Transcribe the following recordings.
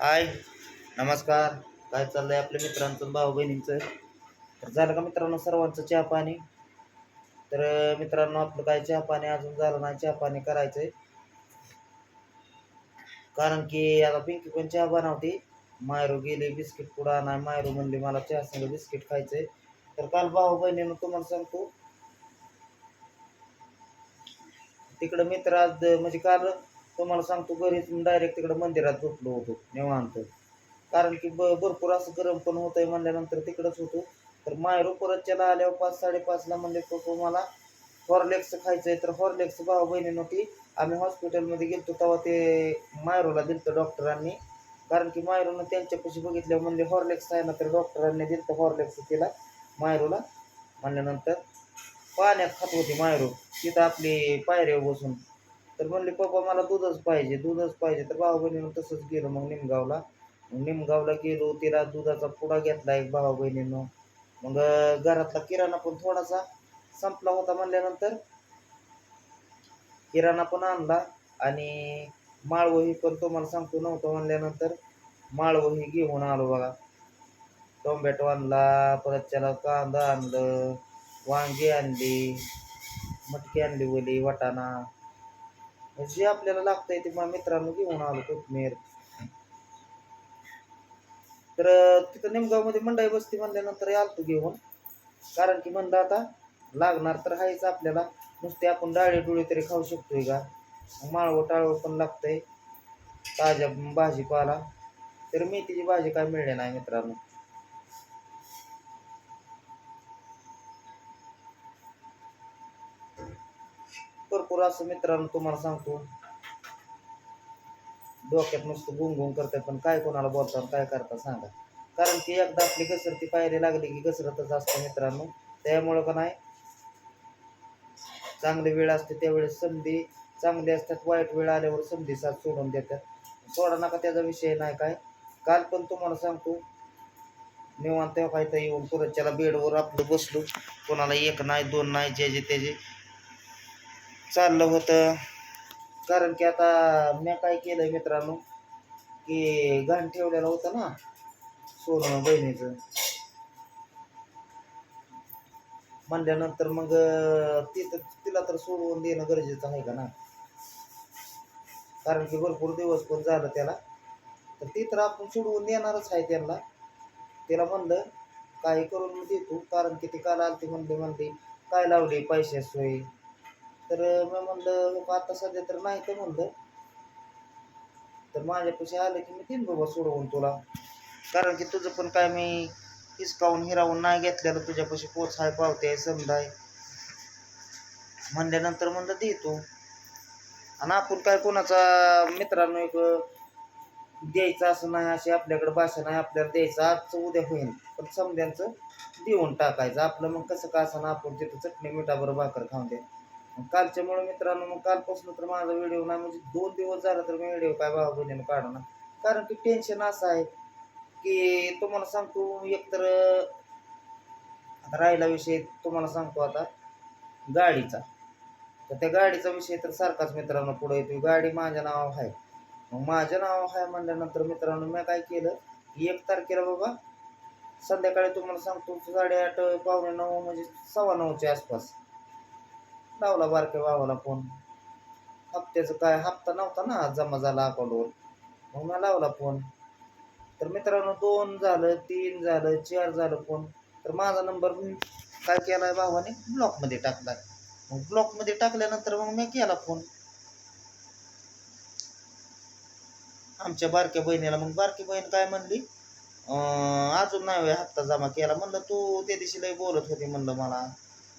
हाय नमस्कार. काय चाललंय आपल्या मित्रांचं भाऊ बहिणींचं तर झालं का मित्रांनो सर्वांचं चहा पाणी तर मित्रांनो आपलं काय चहा पाणी अजून झालं नाही चहा पाणी करायचंय. कारण की आता पिंकी पण चहा बनवते. मायरू गेले बिस्किट पुढा नाही मायरू म्हणले मला चहा संग बिस्किट खायचंय. तर काल भाऊ बहिणीनं तुम्हाला सांगतो. तिकडं मित्र आज म्हणजे काल तुम्हाला सांगतो घरीच डायरेक्ट तिकडं मंदिरात झोपलो होतो निवांत. कारण की ब भरपूर असं गरम पण होतंय म्हणल्यानंतर तिकडंच होतो. तर मायरो परतच्याला आल्यावर पाच साडेपाचला म्हणले पप्पा मला हॉर्लेक्स आहे तर हॉर्लेक्स भाऊ बहिणी नव्हती आम्ही हॉस्पिटलमध्ये गेलतो तेव्हा ते मायरोला दिलं डॉक्टरांनी. कारण की मायरोनं त्यांच्यापाशी बघितल्यावर म्हणले हॉर्लेक्स आहे ना तर डॉक्टरांनी दिलं हॉर्लेक्स तिला मायरोला म्हणल्यानंतर पाण्यात खात होती मायरो तिथं आपली पायऱ्यावर बसून तर म्हणले पप्पा मला दूधच पाहिजे दूधच पाहिजे. तर भाऊ बहिणीनं तसंच गेलो मग निमगावला. मग निमगावला गेलो तिला दुधाचा पुडा घेतला एक भाऊ बहिणीनं मग घरातला किराणा पण थोडासा संपला होता म्हणल्यानंतर. किराणा पण आणला आणि माळवही पण तुम्हाला सांगतो नव्हतं म्हणल्यानंतर माळवही घेऊन आलो बघा. टोमॅटो आणला परत त्याला कांदा आणलं वांगी आणली मटकी आणली ओली वाटाणा. जे आपल्याला लागतंय ते मग मित्रांनो घेऊन आलो कोथमीर. तर तिथं निमगावमध्ये मंडई बसती म्हणल्यानंतर आलतो घेऊन. कारण की म्हणलं आता लागणार तर आहेच आपल्याला. नुसते आपण डाळे डोळे तरी खाऊ शकतोय का? मग माळवं टाळवं पण लागतंय. ताज्या भाजीपाला. तर मेथीची भाजी काय मिळली नाही मित्रांनो. भरपूर असं मित्रांनो तुम्हाला सांगतो. डोक्यात नुसतं गुंगुंग करतात पण काय कोणाला बोलतात काय करता सांगा. कारण की एकदा आपली घसरती पायरी लागली की घसरतच असतं मित्रांनो. त्यामुळं का नाही? चांगली वेळ असते त्यावेळेस संधी चांगली असतात वाईट वेळ आल्यावर संधी साथ सोडून देतात. सोडा नका त्याचा विषय नाही काय. काल पण तुम्हाला सांगतो निवांत तेव्हा येऊन परत त्याला बेडवर आपलं बसलो. कोणाला एक नाही दोन नाही जे जे त्याचे चाललं होतं. कारण की आता मी काय केलं मित्रांनो की घाण ठेवलेलं होतं ना सोनं बहिणीचं. म्हणल्यानंतर मग तिथं तिला तर सोडवून देणं गरजेचं आहे का ना? कारण की भरपूर दिवस पण झालं त्याला. तर ती तर आपण सोडवून देणारच आहे त्यांना. तिला म्हणलं काही करून देतो कारण की ती काल आलती म्हणली म्हणली काय लावली पैशा सोय तर मी म्हणलं बाबा आता सध्या तर नाही तर म्हणलं. तर माझ्यापाशी आलं की मी देईन बाबा सोडवून तुला. कारण की तुझं पण काय मी हिसकावून हिरावून नाही घेतलेलं तुझ्यापाशी पोच आहे पावते आहे समजा आहे म्हणल्यानंतर म्हणलं दे तू. आणि आपण काय कोणाचा मित्रांनो एक द्यायचं असं नाही अशी आपल्याकडे भाषा नाही आपल्याला द्यायचं आजचं उद्या होईल पण समध्यांचं देऊन टाकायचं. आपलं मग कसं का असं ना आपण तिथं चटणी मिठाबरोबर भाकर खाऊन द्या. कालच्यामुळे मित्रांनो मग कालपासून तर माझा व्हिडिओ नाही म्हणजे दोन दिवस झाला तर मी व्हिडिओ काय भावा बहिणीनं काढू ना. कारण की टेन्शन असं आहे की तुम्हाला सांगतो एकतर आता राहिला विषय तुम्हाला सांगतो आता गाडीचा. तर त्या गाडीचा विषय तर सारखाच मित्रांनो पुढे येतो गाडी माझ्या नाव आहे. मग माझ्या नाव आहे म्हणल्यानंतर मित्रांनो मी काय केलं की एक तारखेला बाबा संध्याकाळी तुम्हाला सांगतो साडेआठ पावणे नऊ म्हणजे सव्वा नऊच्या आसपास. लावला बारक्या भावाला फोन हप्त्याचं काय? हप्ता नव्हता ना जमा झाला अकाउंटवर मग मी लावला फोन तर मित्रांनो दोन झालं तीन झालं चार झालं फोन तर माझा नंबर काय केलाय भावाने? ब्लॉकमध्ये टाकलाय. मग ब्लॉकमध्ये टाकल्यानंतर मग मी केला फोन आमच्या बारक्या बहिणीला मग बारकी बहीण काय म्हणली? अजून नाही हप्ता जमा केला. म्हणलं तू त्या दिवशी लय बोलत होती म्हणलं मला.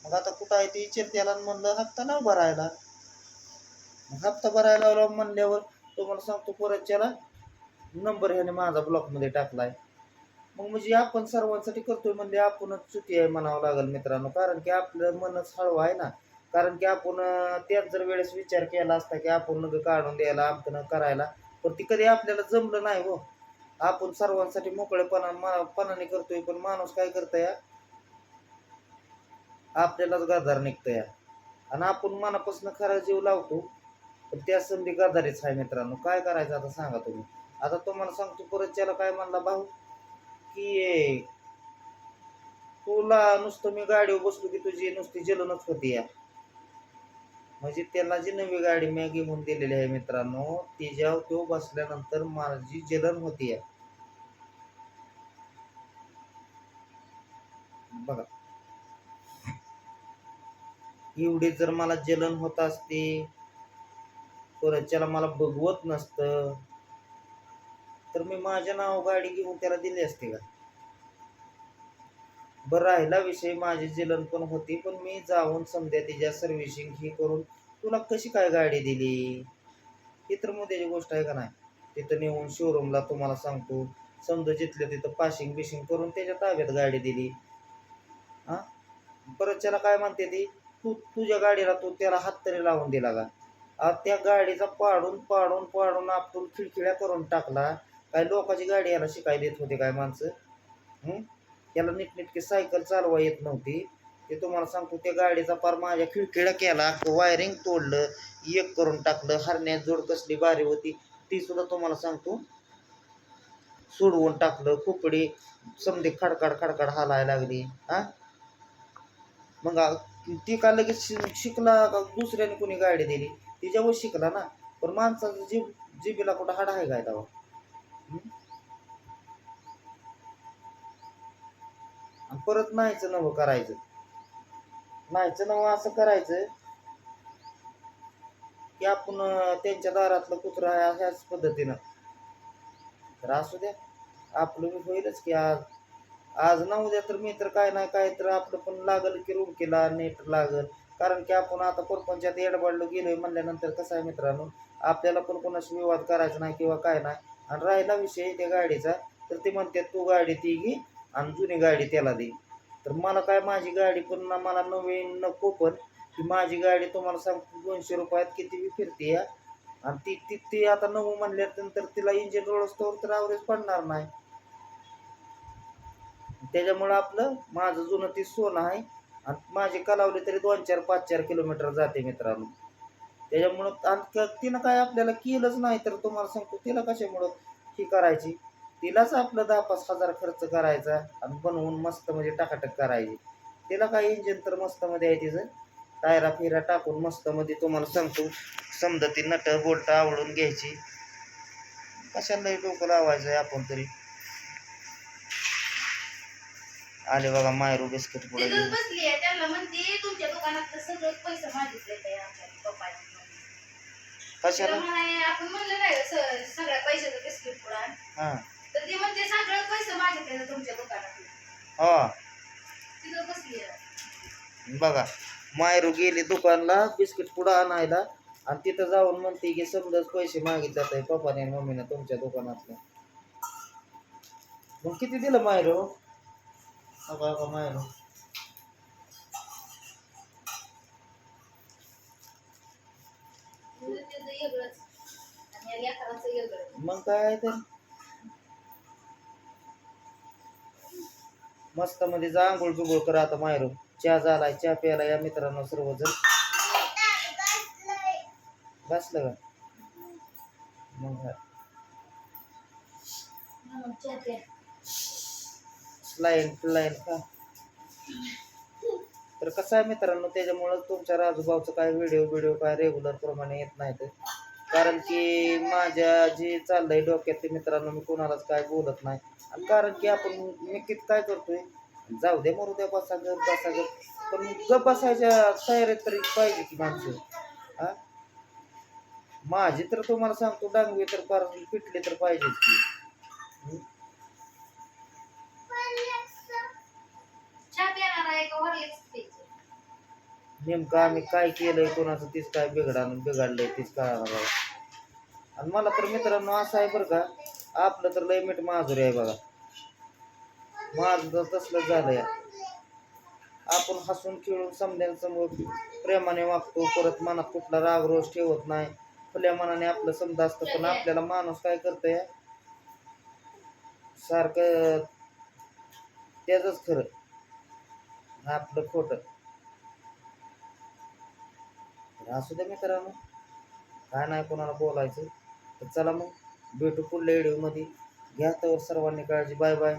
मग आता कुठं आहे ती विचारत्याला आणि म्हणलं हप्ता लाव भरायला. मग हप्ता भरायला लावला म्हणल्यावर तुम्हाला सांगतो परत त्याला नंबर ह्याने माझा ब्लॉकमध्ये टाकलाय. मग म्हणजे आपण सर्वांसाठी करतोय म्हणजे आपणच चुकी आहे म्हणावं लागेल मित्रांनो. कारण की आपलं मनच हळवं आहे ना. कारण की आपण त्यात त्याच जर वेळेस विचार केला असता की आपण नग काढून द्यायला आपण करायला पण ती कधी आपल्याला जमलं नाही हो. आपण सर्वांसाठी मोकळेपणा पणाने करतोय पण माणूस काय करतोय आपल्यालाच गाधार निघतोय. आणि आपण मनापासून खरा जीव लावतो. पण त्या संधी गाधारीच आहे मित्रांनो. काय करायचं आता सांगा तुम्ही. आता तुम्हाला सांगतो परत त्याला काय म्हणला भाऊ? की तुला नुसतं मी गाडीवर बसलो की तुझी नुसती जलनच होती या. म्हणजे त्याला जी नवी गाडी मी घेऊन दिलेली आहे मित्रांनो तिच्यावर तो हो बसल्यानंतर माझी जलन होती बघा. एवढी जर मला जलन होत असते परत त्याला मला बघवत नसतं. तर मी माझ्या नाव गाडी घेऊन त्याला दिली असते का? बरं राहिला विषय माझी जलन पण होती पण मी जाऊन समजा तिच्या सर्व्हिसिंग ही करून तुला कशी काय गाडी दिली? ही तर मुद्द्याची गोष्ट आहे का नाही? तिथं नेऊन शोरूमला तुम्हाला सांगतो समजा जिथलं तिथं पाशिंग बिशिंग करून त्याच्या ताब्यात गाडी दिली. हा? परत त्याला काय म्हणते ती? तू तुझ्या गाडीला तू त्याला हात तरी लावून दिला का? आज त्या गाडीचा पाडून पाडून पाडून आपण खिळखिळ्या करून टाकला. काय लोकांची गाडी याला शिकाय देत होते काय माणसं? त्याला नीटनेटकी सायकल चालवा येत नव्हती. ते तुम्हाला सांगतो त्या गाडीचा पार माझ्या खिळखिळ्या केला. वायरिंग तोडलं एक करून टाकलं हरण्यात जोड कसली बारी होती. ती सुद्धा तुम्हाला सांगतो. सोडवून टाकलं कुपडी समधी खडखड खडखड हालायला लागली. हा मग ती का लगेच शिकला का दुसऱ्याने कोणी गाडी दिली? तिच्यावर शिकला ना. पण माणसाचं जीव जिबीला कुठं हाड आहे काय तेव्हा? परत नाहीचं नवं करायचं. नाहीचं नवं असं करायचं की आपण त्यांच्या दारातलं कुत्रा आहे ह्याच पद्धतीनं. तर असू द्या. आपलं होईलच की आज आज ना उद्या तर मी तर काय नाही काय तर आपलं पण लागल की रूम केला नेट लागल. कारण की आपण आता परपंचात एडबाडलो गेलोय म्हणल्यानंतर कसं आहे मित्रांनो आपल्याला पण कोणाशी विवाद करायचा नाही किंवा काय नाही. आणि राहिला विषय त्या गाडीचा तर ते म्हणतात तू गाडी ती घे आणि जुनी गाडी त्याला दे. तर मला काय माझी गाडी पण ना मला नवीन नको पण की माझी गाडी तुम्हाला सांगतो दोनशे रुपयात किती फिरते या. आणि ती ती ती आता नऊ म्हणल्यानंतर तिला इंजिन रोड असतो तर ॲव्हरेज पडणार नाही. त्याच्यामुळं आपलं माझं जुनं ती सोनं आहे. आणि माझी कलावली तरी दोन चार पाच चार किलोमीटर जाते मित्रांनो. त्याच्यामुळं आणि तिनं काय आपल्याला केलंच नाही तर तुम्हाला सांगतो तिला कशामुळं ही करायची? तिलाच आपलं दहा पाच हजार खर्च करायचा आणि बनवून मस्त म्हणजे टाकाटक करायची. तिला काय इंजिन तर मस्त मध्ये आहे तिचं. टायरा फिरा टाकून मस्त मध्ये तुम्हाला सांगतो समजा ती नट बोल्ट आवडून घ्यायची. कशाला डोकं लावायचं आहे आपण तरी. आले बघा मायरू बिस्किट पुढे तिथंच बसली आहे त्यांना म्हणते तुमच्या दुकानात सगळं पैसे मागितले ते आपल्या पप्पाने. तिला कशाला म्हणाय आपण म्हणलं नाही का, स- सगळ्या पैशाचं बिस्किट पुडा हा. तर ते म्हणते सगळं पैसे मागितले ना तुमच्या दुकानात. हा. तिथं बसली आहे. बघा मायरू गेली दुकानला बिस्किट पुढं आणायला आणि तिथं जाऊन म्हणते की समजाच पैसे मागितले आहे पप्पाने आणि मम्मीने तुमच्या दुकानातलं मग किती दिलं मायरू आणि या लेकराचं वेगळं मग काय तर? मस्त मध्ये जा आंघोळ बिंघोळ कर आता मायरू चहा झालाय चहा प्यायला या मित्रांनो सर्वजण. बसलं का? मग लाईन लाईन का? तर कसं आहे मित्रांनो त्याच्यामुळं तुमच्या राजूभाऊचं काय व्हिडिओ व्हिडिओ काय रेग्युलर प्रमाणे येत नाहीत कारण की माझ्या जे चाललंय डोक्यात ते मित्रांनो मी कोणालाच काय बोलत नाही. आणि कारण की आपण मी किती काय करतोय जाऊ दे मरू द्या बसा ग बसा पण ग बसायच्या तयारीत तरी पाहिजे की माणसं. हा? माझी तर तुम्हाला सांगतो डांगवी तर फार पिटली तर पाहिजेच की हं? चहा पिणार आहे का हॉर्लिक्स नेमकं आम्ही काय केलंय कोणाचं तीच काय बिघडा बिघडलंय तीच कळायला आणि मला तर मित्रांनो असं आहे बरं का आपलं तर लय मीठ माजुरी आहे बघा. माझं तर तसलं झालंय. आपण हसून खेळून समजांसमोर प्रेमाने वागतो परत मनात कुठला राग रोष ठेवत नाही. खुल्या मनाने आपलं समजा असतं पण आपल्याला माणूस काय करतोय? सारखं त्याच खरं. हा आपलं खोटं. तर असू दे मित्रांनो काय नाही कोणाला बोलायचं. तर चला मग. भेटू पुढल्या व्हिडिओमध्ये घ्या तर सर्वांनी काळजी. Bye bye